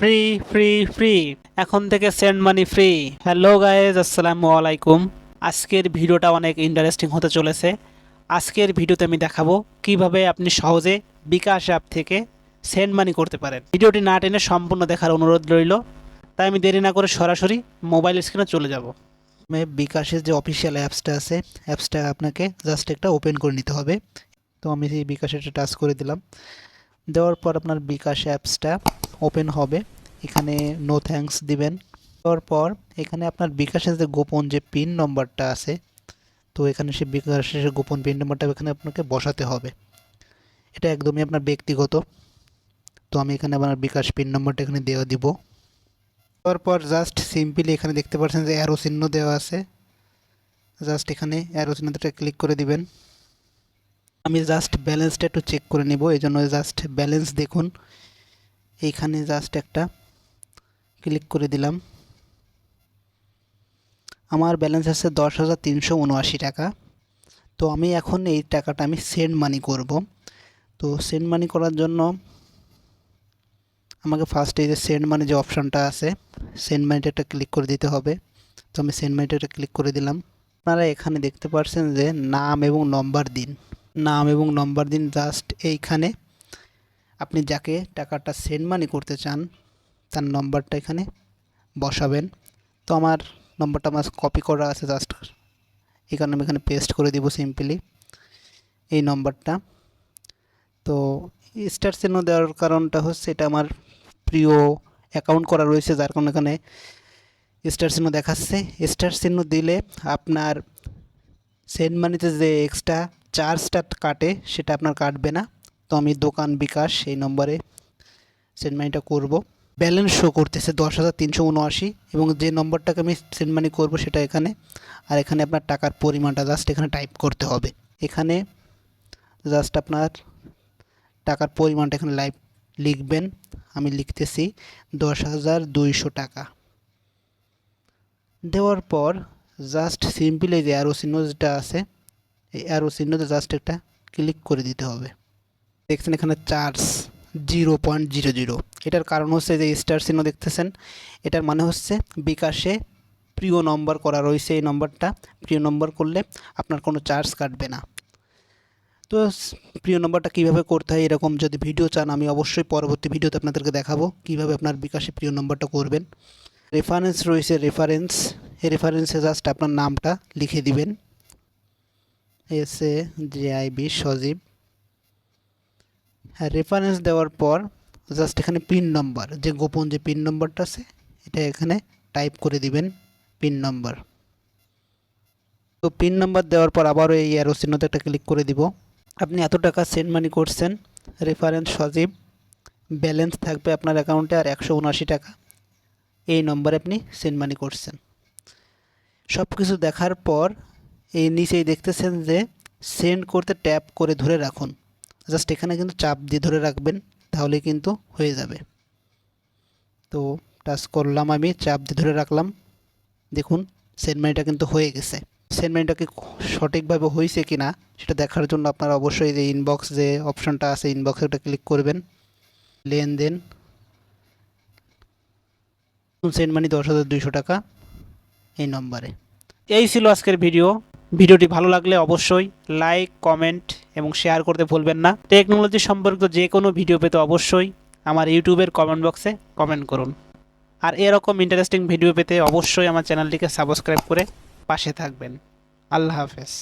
Free free free এখন থেকে send money free hello guys আসসালামু আলাইকুম আজকের ভিডিওটা অনেক ইন্টারেস্টিং হতে চলেছে। আজকের ভিডিওতে আমি দেখাবো কীভাবে আপনি সহজে বিকাশ অ্যাপ থেকে সেন্ড মানি করতে পারেন। ভিডিওটি না টেনে সম্পূর্ণ দেখার অনুরোধ রইল। তাই আমি দেরি না করে সরাসরি মোবাইল স্ক্রিনে চলে যাব। বিকাশের যে অফিসিয়াল অ্যাপসটা আছে অ্যাপসটা আপনাকে জাস্ট একটা ওপেন করে নিতে হবে। তো আমি সেই বিকাশেরটা টাচ করে দিলাম। দেওয়ার পর আপনার বিকাশ অ্যাপসটা ওপেন হবে। এখানে নো থ্যাঙ্কস দিবেন। দেওয়ার পর এখানে আপনার বিকাশের যে গোপন যে পিন নম্বরটা আছে, তো এখানে সে বিকাশের গোপন পিন নম্বরটা এখানে আপনাকে বসাতে হবে। এটা একদমই আপনার ব্যক্তিগত। তো আমি এখানে আপনার বিকাশ পিন নম্বরটা এখানে দেওয়া দিব। দেওয়ার পর জাস্ট সিম্পলি এখানে দেখতে পাচ্ছেন যে অ্যারো চিহ্ন দেওয়া আছে। জাস্ট এখানে অ্যারো চিহ্নটা ক্লিক করে দিবেন। আমি জাস্ট ব্যালেন্সটা একটু চেক করে নেব। এই জন্য জাস্ট ব্যালেন্স দেখুন। এইখানে জাস্ট একটা ক্লিক করে দিলাম। আমার ব্যালেন্স আছে দশ হাজার তিনশো উনআশি টাকা। তো আমি এখন এই টাকাটা আমি সেন্ড মানি করব। তো সেন্ড মানি করার জন্য আমাকে ফার্স্ট এই যে সেন্ড মানি যে অপশানটা আছে সেন্ড মানিটা একটা ক্লিক করে দিতে হবে। তো আমি সেন্ড মানিটা একটা ক্লিক করে দিলাম। আপনারা এখানে দেখতে পাচ্ছেন যে নাম এবং নম্বর দিন। নাম এবং নম্বর দিন জাস্ট এইখানে। আপনি যাকে টাকাটা সেন্ড মানি করতে চান, তার নম্বরটা এখানে বসাবেন। তো আমার নম্বরটা আমার কপি করা আছে জাস্ট এই কারণে আমি এখানে পেস্ট করে দিব সিম্পলি এই নম্বরটা তো স্টার চিহ্ন দেওয়ার কারণটা হচ্ছে এটা আমার প্রিয় অ্যাকাউন্ট করা রয়েছে, যার কারণে এখানে স্টার চিহ্ন দেখাচ্ছে। স্টার চিহ্ন দিলে আপনার সেন্ড মানিতে যে এক্সট্রা চার্জটা কাটে, সেটা আপনার কাটবে না। তো আমি দোকান বিকাশ, এই নম্বরে সেন্ড মানিটা করব। ব্যালেন্স শো করতেছে দশ হাজার তিনশো উনআশি এবং যে নম্বরটাকে আমি সেন্ড মানি করব সেটা এখানে। আর এখানে আপনার টাকার পরিমাণটা জাস্ট এখানে টাইপ করতে হবে। এখানে জাস্ট আপনার টাকার পরিমাণটা এখানে লাইভ লিখবেন। আমি লিখতেছি দশ হাজার দুইশো টাকা। দেওয়ার পর জাস্ট সিম্পল এই যে অ্যারো চিহ্ন যেটা আছে, এই অ্যারো চিহ্নতে জাস্ট একটা ক্লিক করে দিতে হবে। দেখছেন এখানে charge zero point zero zero. এটার কারণ হচ্ছে যে স্টার চিহ্ন দেখতেছেন, এটার মানে হচ্ছে বিকাশে প্রিয় নম্বর করা রয়েছে এই নম্বরটা প্রিয় নম্বর করলে আপনার কোনো চার্জ কাটবে না। তো প্রিয় নম্বরটা কীভাবে করতে হয় এরকম যদি ভিডিও চান, আমি অবশ্যই পরবর্তী ভিডিওতে আপনাদেরকে দেখাবো কীভাবে আপনার বিকাশে প্রিয় নম্বরটা করবেন। রেফারেন্স রয়েছে রেফারেন্স এই রেফারেন্সে জাস্ট আপনার নামটা লিখে দিবেন। S A J I B Sajib. হ্যাঁ রেফারেন্স দেওয়ার পর জাস্ট এখানে পিন নম্বর যে গোপন যে পিন নম্বরটা আছে, এটা এখানে টাইপ করে দিবেন পিন নম্বর তো পিন নম্বর দেওয়ার পর আবারও এই অ্যারো চিহ্নতে একটা ক্লিক করে দিব। আপনি এত টাকা সেন্ড মানি করছেন রেফারেন্স সজীব ব্যালেন্স থাকবে আপনার অ্যাকাউন্টে আর একশো উনআশি টাকা। এই নম্বরে আপনি সেন্ড মানি করছেন। সব কিছু দেখার পর এই নিচেই দেখতেছেন যে সেন্ড করতে ট্যাপ করে ধরে রাখুন। জাস্ট এখানে কিন্তু চাপ দিয়ে ধরে রাখবেন, তাহলে কিন্তু হয়ে যাবে। তো টাচ করলাম আমি, চাপ দিয়ে ধরে রাখলাম। দেখুন সেন্ড মানিটা কিন্তু হয়ে গেছে। সেন্ড মানিটা কি সঠিকভাবে হয়েছে কি না সেটা দেখার জন্য আপনারা অবশ্যই যে ইনবক্স যে অপশনটা আছে ইনবক্সে ওটা ক্লিক করবেন। লেনদেন। সেন্ড মানি দশ হাজার দুইশো টাকা এই নম্বরে। এই ছিল আজকের ভিডিও। ভিডিওটি ভালো লাগলে অবশ্যই লাইক কমেন্ট এবং শেয়ার করতে ভুলবেন না। টেকনোলজি সম্পর্কিত যে কোনো ভিডিও পেতে অবশ্যই আমার ইউটিউবের কমেন্ট বক্সে কমেন্ট করুন। আর এরকম ইন্টারেস্টিং ভিডিও পেতে অবশ্যই আমার চ্যানেলটিকে সাবস্ক্রাইব করে পাশে থাকবেন। আল্লাহ হাফেজ।